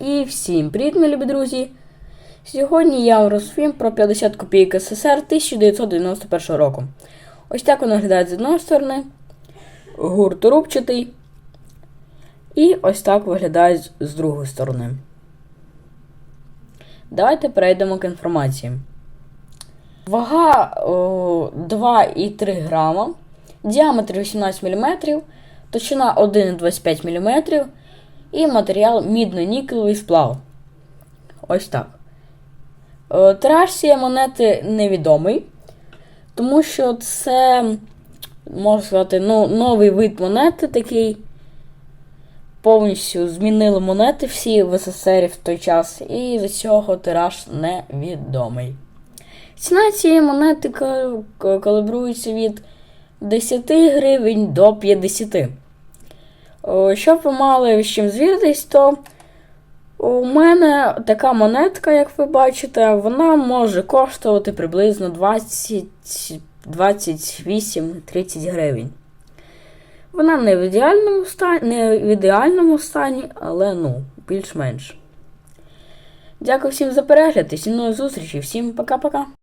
І всім привіт, мої любі друзі! Сьогодні я розповім про 50 копійок СССР 1991 року. Ось так воно виглядає з одної сторони, гурт рубчатий. І ось так виглядає з- другої сторони. Давайте перейдемо к інформації. Вага о, 2,3 грама, діаметр 18 мм, товщина 1,25 мм і матеріал мідно-нікелевий сплав. Ось так. Е, Тираж цієї монети невідомий, тому що це, можна сказати, ну, новий вид монети такий. Повністю змінили монети всі в СССР в той час, і з цього тираж невідомий. Ціна цієї монети ка- ка- калібрується від 10 гривень до 50. О, Щоб ви мали з чим звіритись, то у мене така монетка, як ви бачите, вона може коштувати приблизно 28-30 гривень. Вона не в ідеальному стані, не в ідеальному стані, але ну, більш-менш. Дякую всім за перегляд і нових зустрічей. Всім пока-пока.